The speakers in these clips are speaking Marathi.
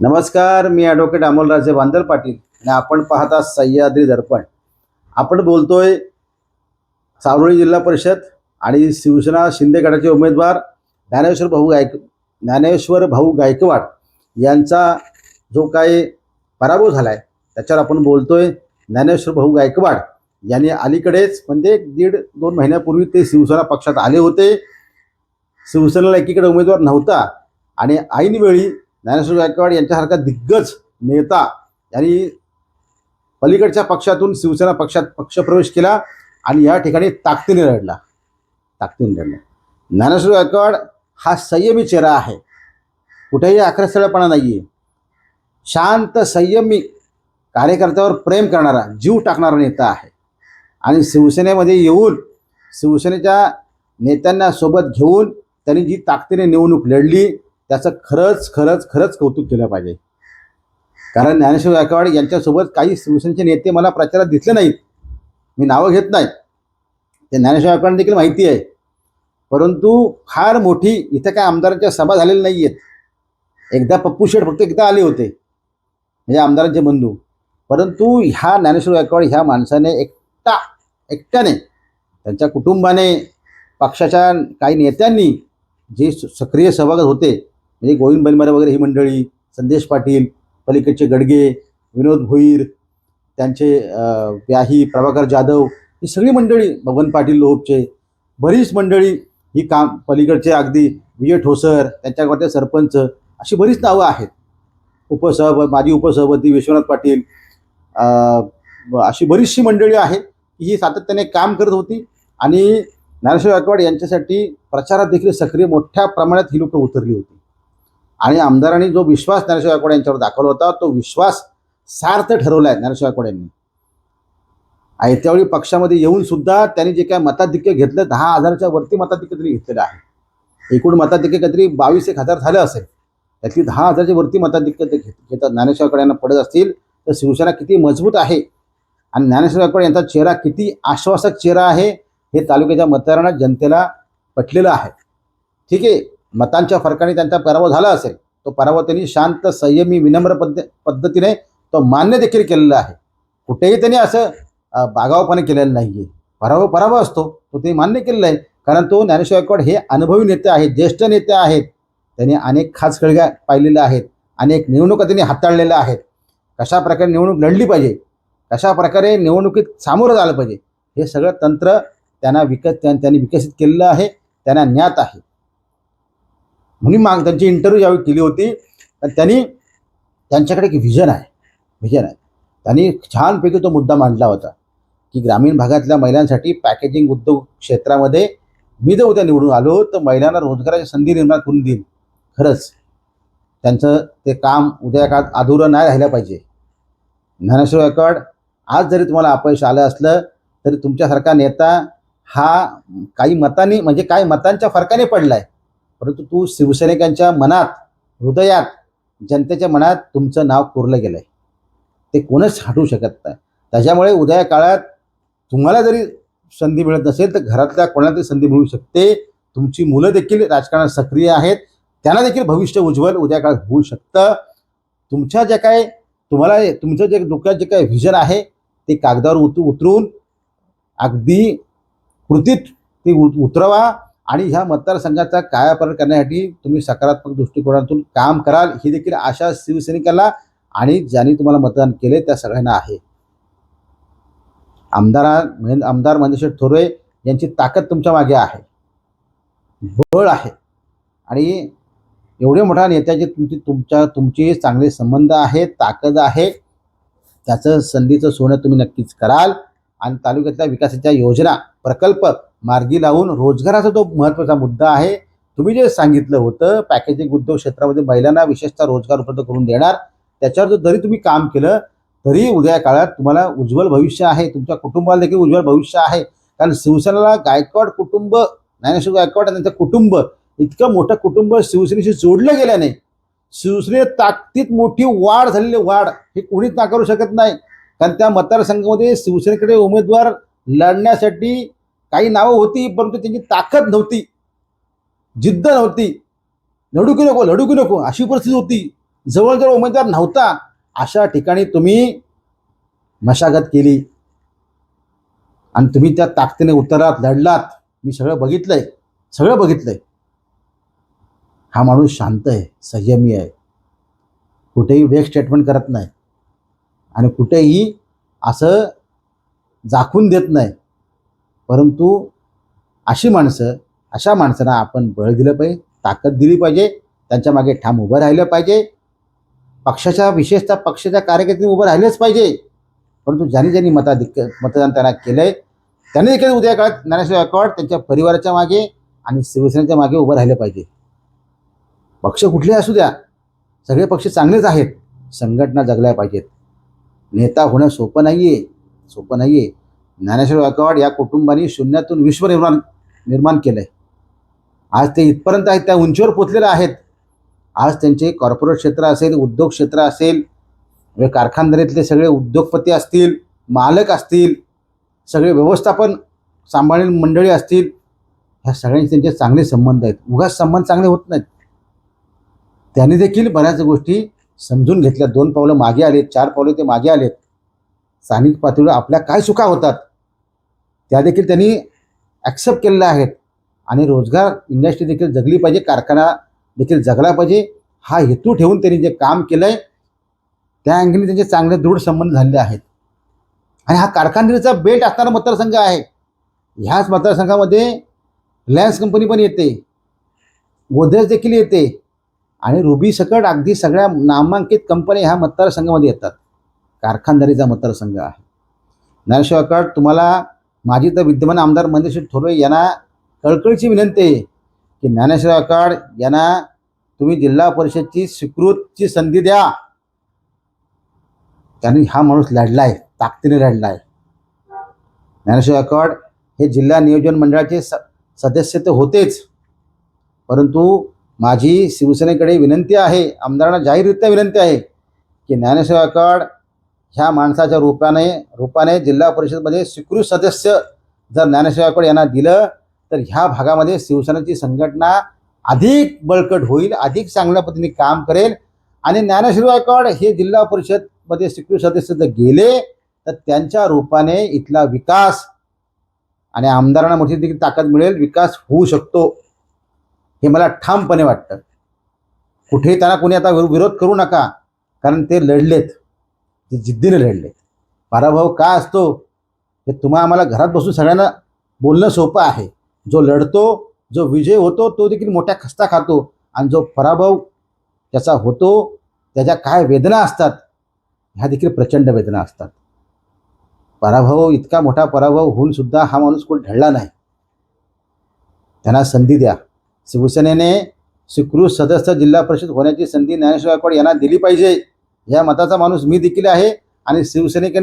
नमस्कार मी ॲडव्होकेट अमोलराजे बांदल पाटील आणि आपण पाहता सह्याद्री दर्पण. आपण बोलतोय सावरोळी जिल्हा परिषद आणि शिवसेना शिंदे गटाचे उमेदवार ज्ञानेश्वर भाऊ गायक ज्ञानेश्वर भाऊ गायकवाड यांचा जो काही पराभव झाला आहे त्याच्यावर आपण बोलतोय ज्ञानेश्वर भाऊ गायकवाड यांनी अलीकडेच म्हणजे एक दीड दोन महिन्यापूर्वी ते शिवसेना पक्षात आले होते. शिवसेनेला एकीकडे उमेदवार नव्हता आणि ऐनवेळी ज्ञानेश्वर गायकवाड यांच्यासारखा दिग्गज नेता यांनी पलीकडच्या पक्षातून शिवसेना पक्षात पक्षप्रवेश केला आणि या ठिकाणी ताकदीने लढला. ताकदीने लढला. ज्ञानेश्वर गायकवाड हा संयमी चेहरा आहे. कुठेही आक्रस्थळपणा नाही आहे शांत संयमी कार्यकर्त्यावर प्रेम करणारा जीव टाकणारा नेता आहे. आणि शिवसेनेमध्ये येऊन शिवसेनेच्या नेत्यांना सोबत घेऊन त्यांनी जी ताकदीने निवडणूक लढली त्याचं खरंच खरंच खरंच कौतुक केलं पाहिजे. कारण ज्ञानेश्वर गायकवाड यांच्यासोबत काही शिवसेनेचे नेते मला प्रचारात दिसले नाहीत. मी नावं घेत नाही. ते ज्ञानेश्वर गायकवाड देखील माहिती आहे. परंतु फार मोठी इथं काय आमदारांच्या सभा झालेल्या नाही आहेत एकदा पप्पू शेठ फक्त एकदा आले होते. म्हणजे आमदारांचे बंधू. परंतु ह्या ज्ञानेश्वर गायकवाड ह्या माणसाने एकटा एकट्याने त्यांच्या कुटुंबाने पक्षाच्या काही नेत्यांनी जे सक्रिय सहभाग होते म्हणजे गोविंद बनमारे वगैरे ही मंडळी संदेश पाटील पलीकडचे गडगे विनोद भोईर त्यांचे व्याही प्रभाकर जाधव ही सगळी मंडळी बबन पाटील लोहपचे. बरीच मंडळी ही काम पलीकडचे अगदी विजय ठोसर त्यांच्याकडचे सरपंच अशी बरीच नावं आहेत. उपसहप माजी उपसभापती विश्वनाथ पाटील अशी बरीचशी मंडळी आहेत की ही सातत्याने काम करत होती आणि ज्ञानेश्वर गायकवाड यांच्यासाठी प्रचारात देखील सक्रिय मोठ्या प्रमाणात ही लोकं उतरली होती. आणि आमदारांनी जो विश्वास ज्ञानेश्वर गायकवाड यांच्यावर दाखवला होता तो विश्वास सार्थ ठरवला आहे ज्ञानेश्वर गायकवाड यांनी आयत्यावेळी पक्षामध्ये येऊन सुद्धा त्यांनी जे काय मताधिक्य घेतलं दहा हजाराच्या वरती मताधिक्य तरी घेतलेलं आहे. एकूण मताधिक्य काहीतरी बावीस एक हजार झालं असेल. त्यातली दहा हजारच्या वरती मताधिक्य ते घेत घेतात. ज्ञानेश्वर गायकवाड यांना पडत असतील तर शिवसेना किती मजबूत आहे? आणि ज्ञानेश्वर गायकवाड यांचा चेहरा किती आश्वासक चेहरा आहे हे तालुक्याच्या मतदारांना जनतेला पटलेलं आहे. ठीक आहे? मतांच्या फरकाने त्यांचा पराभव झाला असेल तो पराभव त्यांनी शांत संयमी विनम्र पद्ध पद्धतीने तो मान्य देखील केलेला आहे. कुठेही त्यांनी असं बागावपणे केलेलं नाही आहे पराभव पराभव असतो तो ते मान्य केलेला आहे. कारण तो ज्ञानेश्वर गायकवाड हे अनुभवी नेते आहेत ज्येष्ठ नेते आहेत. त्यांनी अनेक खास खळग्या पाहिलेल्या आहेत अनेक निवडणुका त्यांनी हाताळलेल्या आहेत. कशा प्रकारे निवडणूक लढली पाहिजे कशा प्रकारे निवडणुकीत सामोरं झालं पाहिजे हे सगळं तंत्र त्यांना विकत त्यां- त्यांनी विकसित केलेलं आहे त्यांना ज्ञात आहे. म्हणून माग त्यांची इंटरव्ह्यू ज्यावेळी केली होती तर त्यांनी त्यांच्याकडे एक व्हिजन आहे व्हिजन आहे. त्यांनी छानपैकी तो मुद्दा मांडला होता की ग्रामीण भागातल्या महिलांसाठी पॅकेजिंग उद्योग क्षेत्रामध्ये मी जर उद्या निवडून आलो तर महिलांना रोजगाराची संधी निर्माण करून देईल खरंच. त्यांचं ते काम उद्या काळात अधुरं नाही राहिलं पाहिजे. ज्ञानेश्वर गायकवाड आज जरी तुम्हाला अपयश आलं असलं तरी तुमच्यासारखा नेता हा काही मतांनी म्हणजे काही मतांच्या फरकाने पडला आहे परंतु तू शिवसैनिकांच्या मनात हृदयात जनतेच्या मनात तुमचं नाव कोरलं गेलं आहे ते कोणच हटवू शकत नाही. त्याच्यामुळे उद्या काळात तुम्हाला जरी संधी मिळत नसेल तर घरातल्या कोणाला तरी संधी मिळू शकते. तुमची मुलं देखील राजकारणात सक्रिय आहेत. त्यांना देखील भविष्य उज्ज्वल उद्या काळात होऊ शकतं. तुमच्या ज्या काय तुम्हाला तुमचं जे डोक्यात जे काय व्हिजन आहे ते कागदावर उत उतरून अगदी कृतीत ते उत- उतरवा. आणि ह्या मतदारसंघाचा कायापालट करण्यासाठी तुम्ही सकारात्मक दृष्टिकोनातून काम कराल ही देखील आशा शिवसैनिकाला आणि ज्यांनी तुम्हाला मतदान केले त्या सगळ्यांना आहे. आमदारा महेंद्र आमदार महेंद्रशेठ थोरवे यांची ताकद तुमच्या मागे आहे. बळ आहे. आणि एवढ्या मोठ्या नेत्याचे तुमची तुमच्या तुमचे चांगले संबंध आहेत ताकद आहे. त्याचं संधीचं सोनं तुम्ही नक्कीच कराल. आणि तालुक्यातल्या विकासाच्या योजना प्रकल्प मार्गी लावून रोजगाराचा जो महत्त्वाचा मुद्दा आहे. तुम्ही जे सांगितलं होतं पॅकेजिंग उद्योग क्षेत्रामध्ये महिलांना विशेषतः रोजगार उपलब्ध करून देणार त्याच्यावर जर जरी तुम्ही काम केलं तरी उद्या काळात तुम्हाला उज्ज्वल भविष्य आहे. तुमच्या कुटुंबाला देखील उज्ज्वल भविष्य आहे. कारण शिवसेनेला गायकवाड कुटुंब ज्ञानेश्वर गायकवाड आणि त्यांचं कुटुंब इतकं मोठं कुटुंब शिवसेनेशी जोडलं गेल्याने शिवसेने ताकदीत मोठी वाढ झालेली वाढ हे कोणीच नाकारू शकत नाही. कारण त्या मतदारसंघामध्ये शिवसेनेकडे उमेदवार लढण्यासाठी काही नावं होती परंतु त्यांची ताकद नव्हती. जिद्द नव्हती. लढू की नको लढू की नको अशी परिस्थिती होती. जवळजवळ उमेदवार नव्हता. अशा ठिकाणी तुम्ही मशागत केली. आणि तुम्ही त्या ताकदीने उतरात लढलात. मी सगळं बघितलंय. सगळं बघितलंय. हा माणूस शांत आहे संयमी आहे. कुठेही वेग स्टेटमेंट करत नाही. आणि कुठेही असं झाकून देत नाही. परंतु अशी माणसं अशा माणसांना आपण बळ दिलं पाहिजे ताकद दिली पाहिजे त्यांच्या मागे ठाम उभं राहिलं पाहिजे. पक्षाच्या विशेषतः पक्षाच्या कार्यकर्ते उभं राहिलंच पाहिजे. परंतु ज्यांनी ज्यांनी मताधिक मतदान त्यांना केलं आहे त्यांनी देखील उद्या काळात ज्ञानेश्वर अकॉर्ड त्यांच्या परिवाराच्या मागे आणि शिवसेनेच्या मागे उभं राहिलं पाहिजे. पक्ष कुठले असू द्या सगळे पक्ष चांगलेच आहेत. संघटना जगल्या पाहिजेत. नेता होणं सोपं नाही आहे सोपं नाही आहे ज्ञानेश्वर गायकवाड या कुटुंबाने शून्यातून विश्व निर्माण निर्माण केलं आहे आज ते इथपर्यंत आहेत त्या उंचीवर पोचलेले आहेत. आज त्यांचे कॉर्पोरेट क्षेत्र असेल उद्योग क्षेत्र असेल कारखानदारीतले सगळे उद्योगपती असतील मालक असतील सगळे व्यवस्थापन सांभाळील मंडळी असतील ह्या सगळ्यांचे त्यांचे चांगले संबंध आहेत. उगाच संबंध चांगले होत नाहीत. त्यांनी देखील बऱ्याच गोष्टी समजून घेतल्या. दोन पावलं मागे आलेत चार पावलं ते मागे आलेत. स्थानिक पातळीवर आपल्या काय चुका होतात? त्या देखील त्यांनी ॲक्सेप्ट केलेल्या आहेत. आणि रोजगार इंडस्ट्री देखील जगली पाहिजे कारखाना देखील जगला पाहिजे. हा हेतू ठेवून त्यांनी जे काम केलं आहे त्या अँगली त्यांचे चांगले दृढ संबंध झालेले आहेत. आणि हा कारखानगिरीचा बेल्ट असणारा मतदारसंघ आहे. ह्याच मतदारसंघामध्ये रिलायन्स कंपनी पण येते. गोदरेज देखील येते. आणि रुबी सकट अगदी सगळ्या नामांकित कंपन्या ह्या मतदारसंघामध्ये येतात. कारखानदारीचा मतदारसंघ आहे. ज्ञानेश्वर अकाड तुम्हाला माजी तर विद्यमान आमदार मंदिर थोरवे यांना कळकळीची विनंती आहे की ज्ञानेश्वर अकाड यांना तुम्ही जिल्हा परिषदची स्वीकृतची संधी द्या. त्यांनी हा माणूस लढला आहे ताकदीने लढला आहे. ज्ञानेश्वर अकाड हे जिल्हा नियोजन मंडळाचे स सदस्य तर होतेच. परंतु माझी शिवसेनेकडे विनंती आहे आमदारांना जाहीररित्या विनंती आहे की ज्ञानेश्वर अकाड ह्या माणसाच्या रूपाने रूपाने जिल्हा परिषदमध्ये स्वीकृत सदस्य जर ज्ञानेश्वर अकाड यांना दिलं तर ह्या भागामध्ये शिवसेनेची संघटना अधिक बळकट होईल अधिक चांगल्या पद्धतीने काम करेल. आणि ज्ञानेश्वर गायकवाड हे जिल्हा परिषदमध्ये स्वीकृत सदस्य जर गेले तर त्यांच्या रूपाने इथला विकास आणि आमदारांना मोठी देखील ताकद मिळेल विकास होऊ शकतो. हे मला ठामपणे वाटतं. कुठेही त्यांना कोणी आता विरोध करू नका. कारण ते लढलेत. ते जिद्दीने लढलेत. पराभव का असतो? हे तुम्हा आम्हाला घरात बसून सगळ्यांना बोलणं सोपं आहे. जो लढतो जो विजय होतो तो देखील मोठ्या खस्ता खातो. आणि जो पराभव त्याचा होतो त्याच्या काय वेदना असतात ह्या देखील प्रचंड वेदना असतात. पराभव इतका मोठा पराभव होऊन सुद्धा हा माणूस कोण ढळला नाही. त्यांना संधी द्या. शिवसेनेने स्वीकृत सदस्य जिल्हा परिषद होण्याची संधी ज्ञानेश्वर गायकवाड यांना दिली पाहिजे या मताचा माणूस मी देखील आहे आणि शिवसेनेक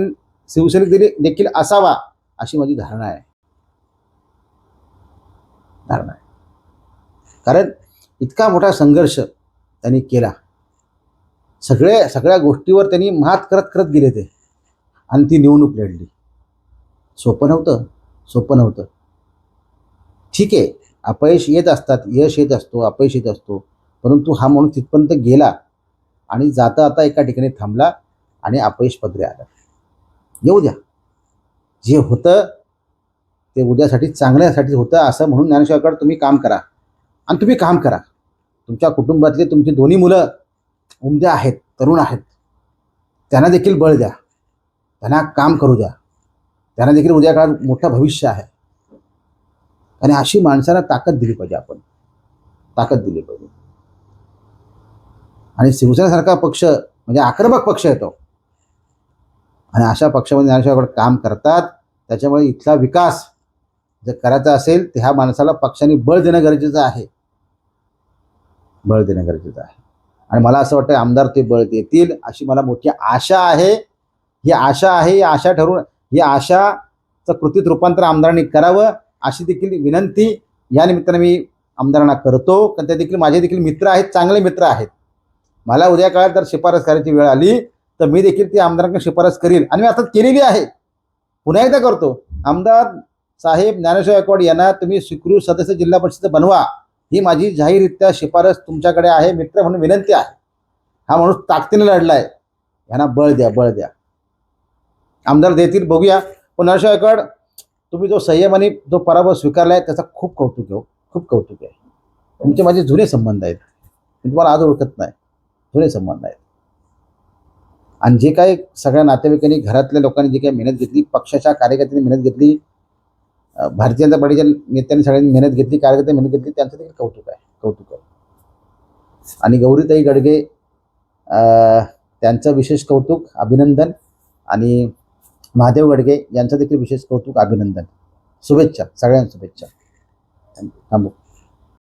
शिवसेनेक दिली देखील असावा अशी माझी धारणा आहे. धारणा आहे. कारण इतका मोठा संघर्ष त्यांनी केला. सगळे सगळ्या गोष्टीवर त्यांनी मात करत करत गेले ते. आणि ती निवडणूक लढली. सोपं नव्हतं सोपं नव्हतं. ठीक आहे. अपयश येत असतात यश येत असतो अपयश येत असतो. परंतु हा माणूस तिथपर्यंत गेला आणि जाता आता एका ठिकाणी थांबला आणि अपयश पदरे आलं. येऊ द्या. जे होतं ते उद्यासाठी चांगल्यासाठी होतं असं म्हणून ज्ञानेश्वरकड तुम्ही काम करा. आणि तुम्ही काम करा. तुमच्या कुटुंबातले तुमची दोन्ही मुलं उमद्या आहेत तरुण आहेत. त्यांना देखील बळ द्या. त्यांना काम करू द्या. त्यांना देखील उद्या काळात मोठं भविष्य आहे. आणि अशी माणसाला ताकद दिली पाहिजे आपण. ताकद दिली पाहिजे. आणि शिवसेनेसारखा पक्ष म्हणजे आक्रमक पक्ष येतो आणि अशा पक्षामध्ये ज्ञानेश्वराकडे काम करतात त्याच्यामुळे इथला विकास जर करायचा असेल तर ह्या माणसाला पक्षाने बळ देणं गरजेचं आहे. बळ देणं गरजेचं आहे. आणि मला असं वाटतं आमदार ते बळ देतील अशी मला मोठी आशा आहे. ही आशा आहे ही आशा ठरवून ही आशाचं कृतीत रूपांतर आमदारांनी करावं. अशी देखील विनंती या निमित्तानं मी आमदारांना करतो. कारण ते देखील माझे देखील मित्र आहेत चांगले मित्र आहेत. मला उद्या काळात जर शिफारस करायची वेळ आली तर मी देखील ती आमदारांकडे शिफारस करील. आणि मी आता केलेली आहे. पुन्हा एकदा करतो. आमदार साहेब ज्ञानेश्वर गायकवाड यांना तुम्ही स्वीकृत सदस्य जिल्हा परिषद बनवा. ही माझी जाहीररित्या शिफारस तुमच्याकडे आहे मित्र म्हणून विनंती आहे. हा माणूस ताकदीने आहे यांना बळ द्या बळ द्या. आमदार देतील बघूया. पण गायकवाड तुम्ही जो संयम आणि जो पराभव स्वीकारला आहे त्याचा खूप कौतुक आहे हो. खूप कौतुक आहे. तुमचे माझे जुने संबंध आहेत. मी तुम्हाला आज ओळखत नाही. जुने संबंध आहेत. आणि जे काही सगळ्या नातेवाईकांनी घरातल्या लोकांनी जी काही मेहनत घेतली पक्षाच्या कार्यकर्त्यांनी मेहनत घेतली भारतीय जनता पार्टीच्या नेत्यांनी सगळ्यांनी मेहनत घेतली कार्यकर्त्यांनी मेहनत घेतली त्यांचं देखील कौतुक आहे. कौतुक आहे. आणि गौरीताई गडगे त्यांचं विशेष कौतुक अभिनंदन आणि महादेव गडगे यांचं देखील विशेष कौतुक अभिनंदन. शुभेच्छा सगळ्यांना शुभेच्छा. थांबू.